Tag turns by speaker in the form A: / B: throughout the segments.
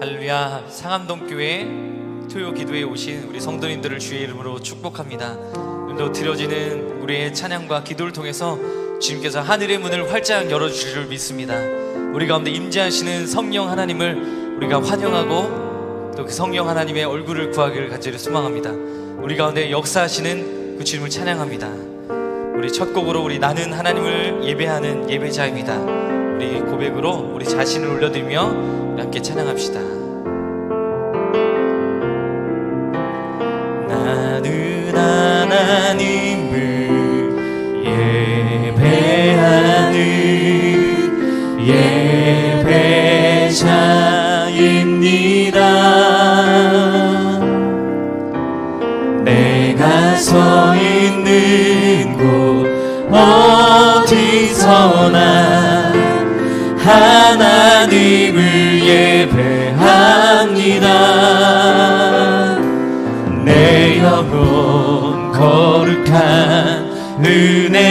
A: 할렐루야. 상암동교회 토요 기도에 오신 우리 성도님들을 주의 이름으로 축복합니다. 오늘도 드려지는 우리의 찬양과 기도를 통해서 주님께서 하늘의 문을 활짝 열어주실 줄 믿습니다. 우리 가운데 임재하시는 성령 하나님을 우리가 환영하고 또 그 성령 하나님의 얼굴을 구하기를 간절히 소망합니다. 우리 가운데 역사하시는 그 주님을 찬양합니다. 우리 첫 곡으로 우리 나는 하나님을 예배하는 예배자입니다. 우리 고백으로 우리 자신을 올려드리며 함께 찬양합시다.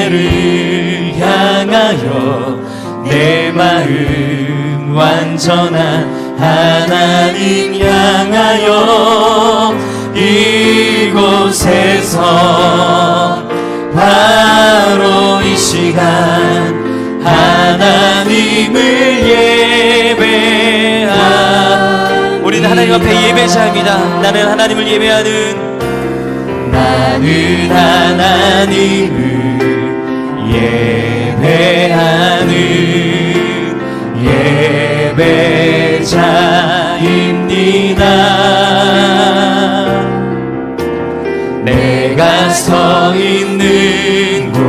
A: 은혜를 향하여 내 마음 완전한 하나님 향하여 이곳에서 바로 이 시간 하나님을 예배하 우리는 하나님 앞에 예배자입니다. 나는 하나님을 예배하는 나는 하나님을 예배하는 예배자입니다. 내가 서 있는 곳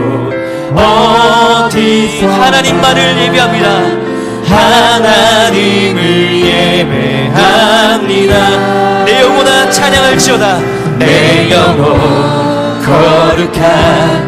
A: 어디 하나님만을 예배합니다. 하나님을 예배합니다. 내 영혼아 찬양할지어다. 내 영혼 거룩한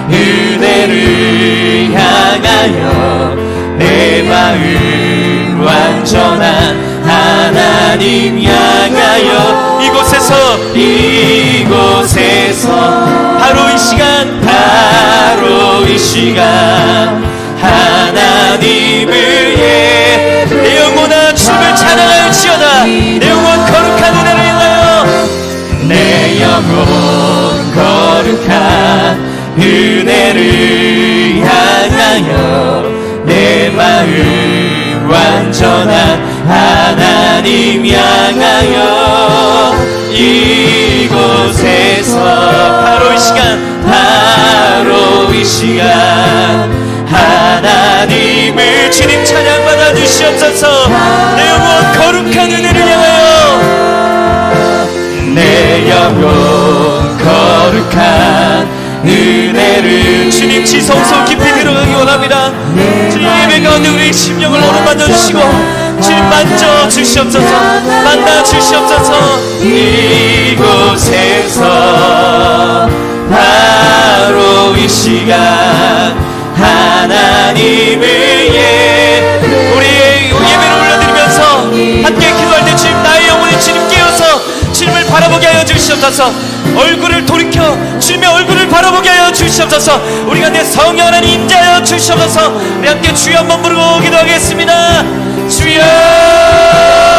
A: 은혜를 향하여 내 마음 완전한 하나님 향하여 이곳에서 이곳에서 바로 이 시간 바로 이 시간 하나님을 예내 영혼아 주를 찬양하여지어다. 내 영혼 거룩한 은혜를 향하여 내 영혼 거룩한 은혜를 향하여 내 마음 완전한 하나님 향하여 이곳에서 바로 이 시간 바로 이 시간 하나님을 주님 찬양받아 주시옵소서. 내 영혼 거룩한 은혜를 향하여 내 영혼 거룩한 은혜를 주님 지성소 깊이 들어가기 원합니다. 주님 예배 가운데 우리 심령을 오른받아 주시고 주님 만져 주시옵소서 만나 주시옵소서. 이곳에서 바로 이 시간 하나님을 예 바라보게 하여 주시옵소서. 얼굴을 돌이켜 주님의 얼굴을 바라보게 하여 주시옵소서. 우리가 내 성령 하나님 임자하여 주시옵소서. 우리 함께 주여 한번 부르고 기도하겠습니다. 주여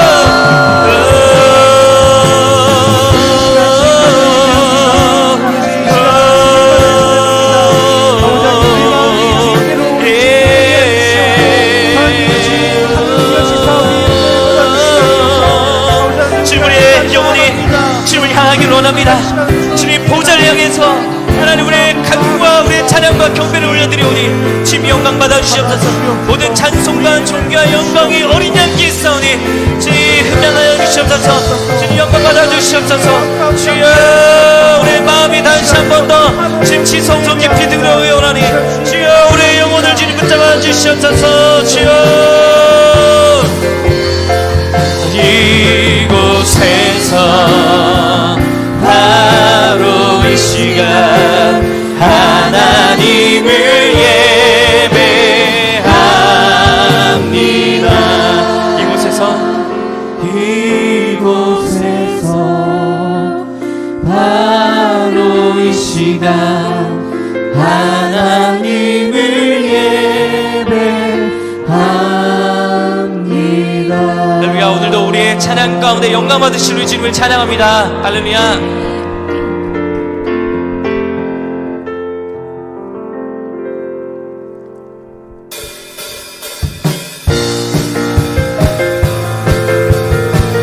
A: 찬양
B: 가운데 영광 받으실 우리 주님을 찬양합니다. 할렐루야.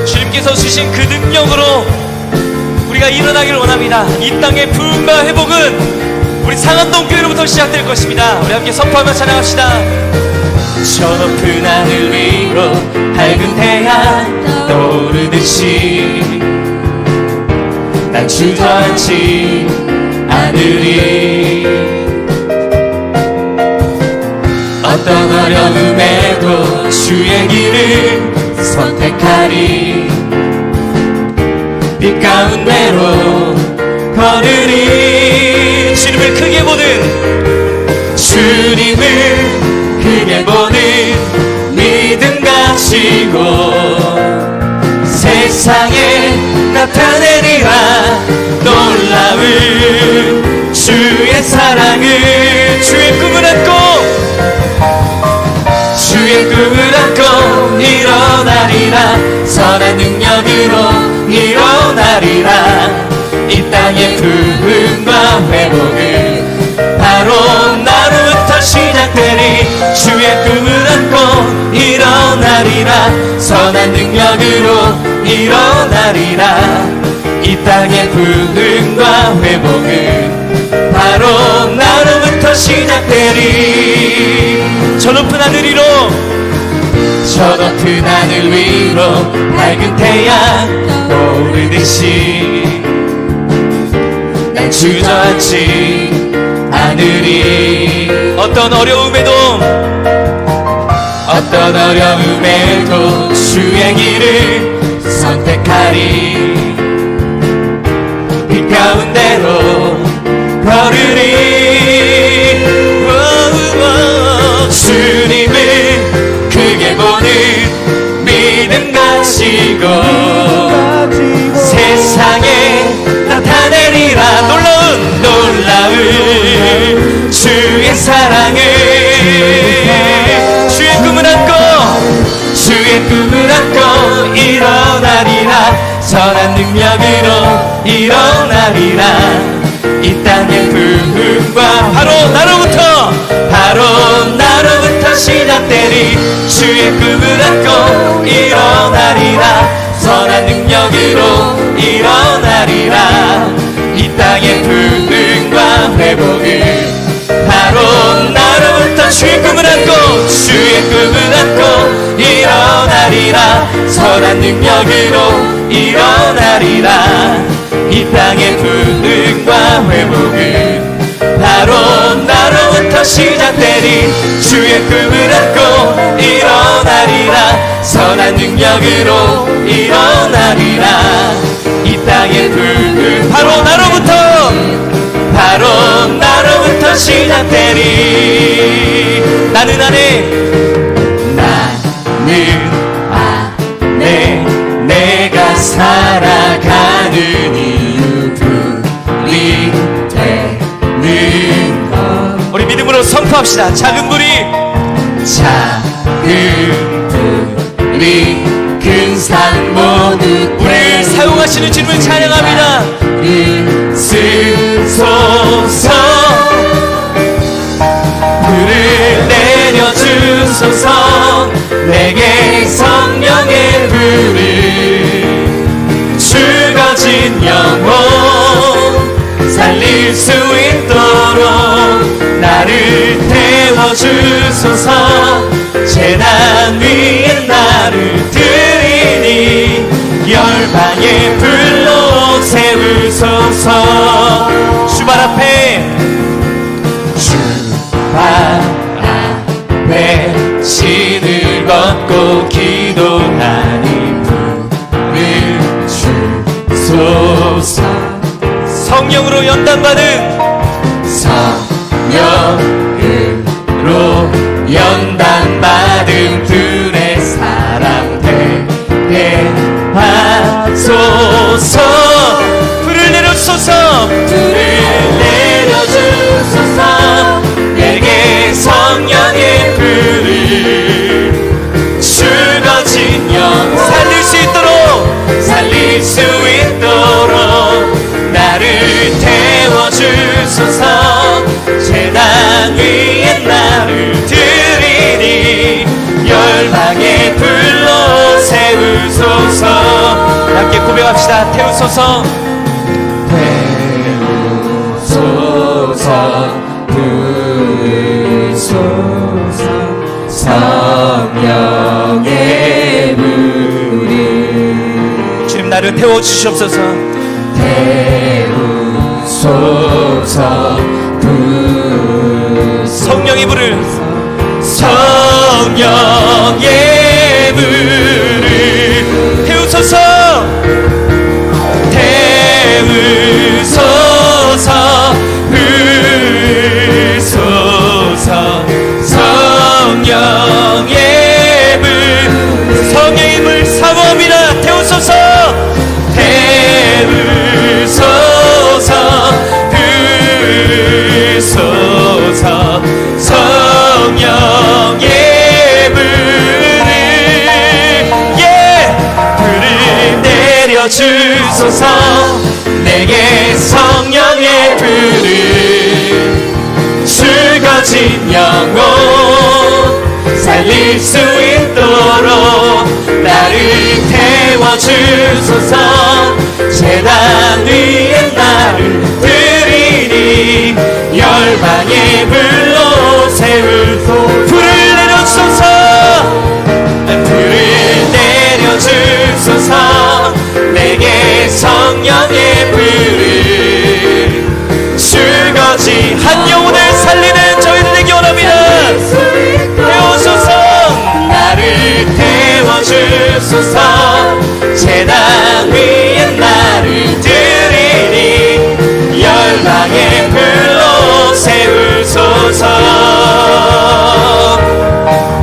B: 주님께서 주신 그 능력으로 우리가 일어나기를 원합니다. 이 땅의 부흥과 회복은 우리 상암동 교회로부터 시작될 것입니다. 우리 함께 선포하며 찬양합시다.
A: 저 높은 하늘 위로 밝은 태양 떠오르듯이 난 주저앉지 않으리. 어떤 어려움에도 주의 길을 선택하리 빛 가운데로 걸으리
B: 주님을 크게 보는
A: 주님을 크게 보는 믿음 가지고 세상에 나타내리라 놀라운 주의 사랑을
B: 주의 꿈을 안고
A: 주의 꿈을 안고 일어나리라. 선한 능력으로 부흥과 회복은 바로 나로부터 시작되리 주의 꿈을 안고 일어나리라. 선한 능력으로 일어나리라. 이 땅의 부흥과 회복은 바로 나로부터 시작되리.
B: 저 높은 하늘 위로
A: 저 높은 하늘 위로 밝은 태양 떠오르듯이. 난 주저앉지 않으리
B: 어떤 어려움에도
A: 어떤 어려움에도 주의 길을 선택하리 빛 가운데로 걸으리. 주님을 크게 보는 믿음 가지고 세상에 주의 사랑을 주의 꿈을 안고 주의 꿈을 안고 일어나리라. 선한 능력으로 일어나리라. 이 땅의 부흥과 바로 나로부터 바로 나로부터 시작되리. 주의 꿈을 안고 일어나리라. 선한 능력으로 일어나리라. 이 땅의 부흥과 회복을 바로 나로부터 주의 꿈을 안고 주의 꿈을 안고 일어나리라. 선한 능력으로 일어나리라. 이 땅의 부흥과 회복은 바로 나로부터 시작되리. 주의 꿈을 안고 일어나리라. 선한 능력으로 일어나리라. 이 땅의 부흥 바로 나로부터. 바로 나로부터 시작되리. 나는 안에. 나는 안에 내가 살아가는 이유 불이 되는 것.
B: 우리 믿음으로 선포합시다. 작은 불이
A: 작은 불이 큰산 모두
B: 우리를 사용하시는 주님을 찬양합니다.
A: 우리 쓰소서. 불을 내려주소서. 내게 성령의 불을 죽어진 영혼 살릴 수 있도록 나를 태워주소서. 재단 위에 나를 열방의 불로 세우소서 주발 앞에. 주발 앞에 신을 걷고 기도하니 불을 주소서.
B: 성령으로 연단받은
A: 성령으로 연단 고백합시다. 태우소서.
C: 소서. 부소서. 성령의 불이.
A: 주님 나를 태워 주시옵소서.
C: 태우소서. 부소서
A: 성령의 불을. 성령의 내게 성령의 불을 죽어진 영혼 살릴 수 있도록 나를 태워주소서. 재단 위에 나를 드리니 열방의 불로 세울 불을 내려주소서. 불을 내려주소서 내게 성령의 불을 죽어지. 한 영혼을 살리는 저희들 되기 원합니다. 태워주소서. 나를 태워주소서. 재단 위에 나를 드리니 열방의 불로 세우소서.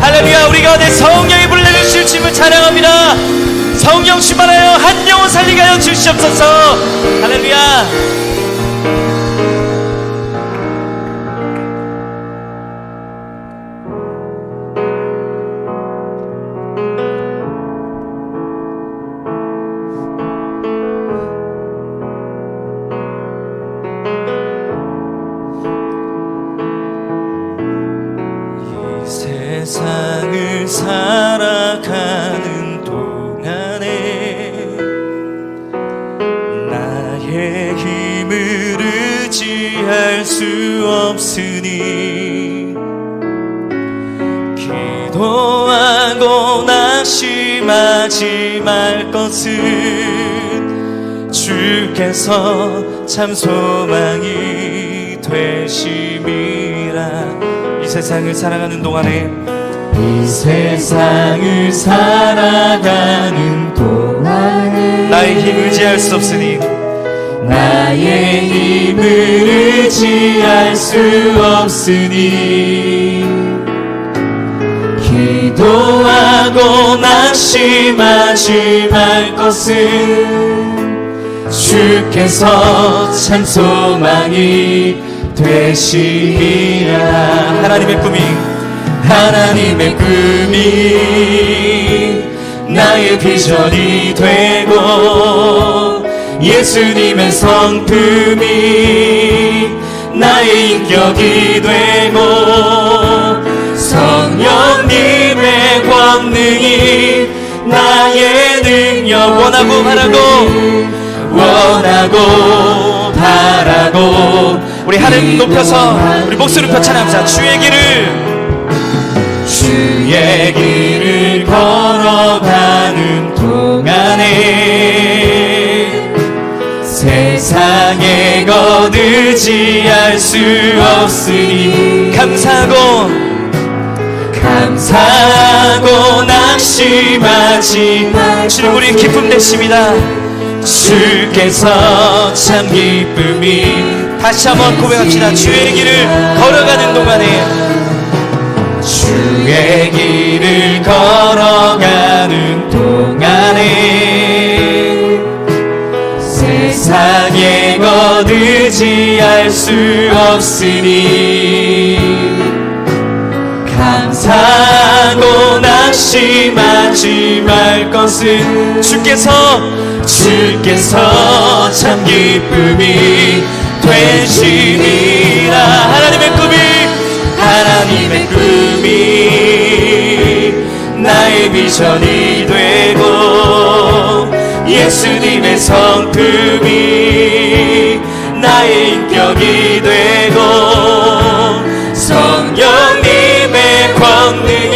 A: 할렐루야 우리 가운데 성령이 불러주실 주님을 찬양합니다. 성령 충만하여 한 영혼 살리게 하여 주시옵소서. 할렐루야 기도하고 낙심하지 말 것은 주께서 참 소망이 되심이라. 이 세상을 살아가는 동안에
C: 이 세상을 살아가는 동안에
A: 나의 힘 의지할 수 없으니
C: 나의 힘을 의지할 수 없으니 기도하고 낙심하지 말 것은 주께서 참 소망이 되시리라.
A: 하나님의 꿈이
C: 하나님의 꿈이 나의 비전이 되고 예수님의 성품이 나의 인격이 되고 권능이 나의 능력
A: 원하고 바라고
C: 원하고 바라고.
A: 우리 하늘 높여서 우리 목소리 펴 찬양합시다. 주의 길을
C: 주의 길을 걸어가는 동안에 세상에 것 의지할 수 없으니
A: 감사하고
C: 감사하고 낙심하지
A: 주님 우리 기쁨 되십니다.
C: 주께서 참 기쁨이
A: 다시 한번 고백합시다. 주의 길을 걸어가는 동안에.
C: 주의 길을 걸어가는 동안에. 세상에 것 의지할 수 없으니 낙심하지 말 것은
A: 주께서
C: 주께서 참 기쁨이 되시니라. 하나님의 꿈이 하나님의 꿈이 나의 비전이 되고
A: 예수님의 성품이 나의 인격이 되고 성령님의 권능이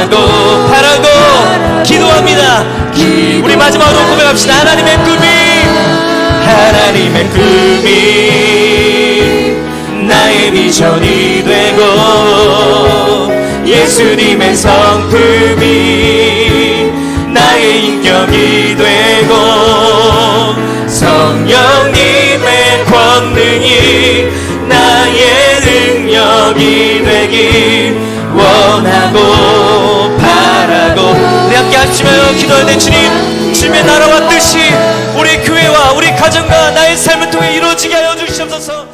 D: 원하고 바라고 기도합니다. 우리 마지막으로 고백합시다. 하나님의 꿈이
A: 하나님의 꿈이 나의 미션이 되고 예수님의 성품이 나의 인격이 되고 성령님의 권능이 나의 능력이 되길 원하고 바라고
D: 기도할 때 주님 주님의 나라와 뜻이 우리 교회와 우리 가정과 나의 삶을 통해 이루어지게 하여 주시옵소서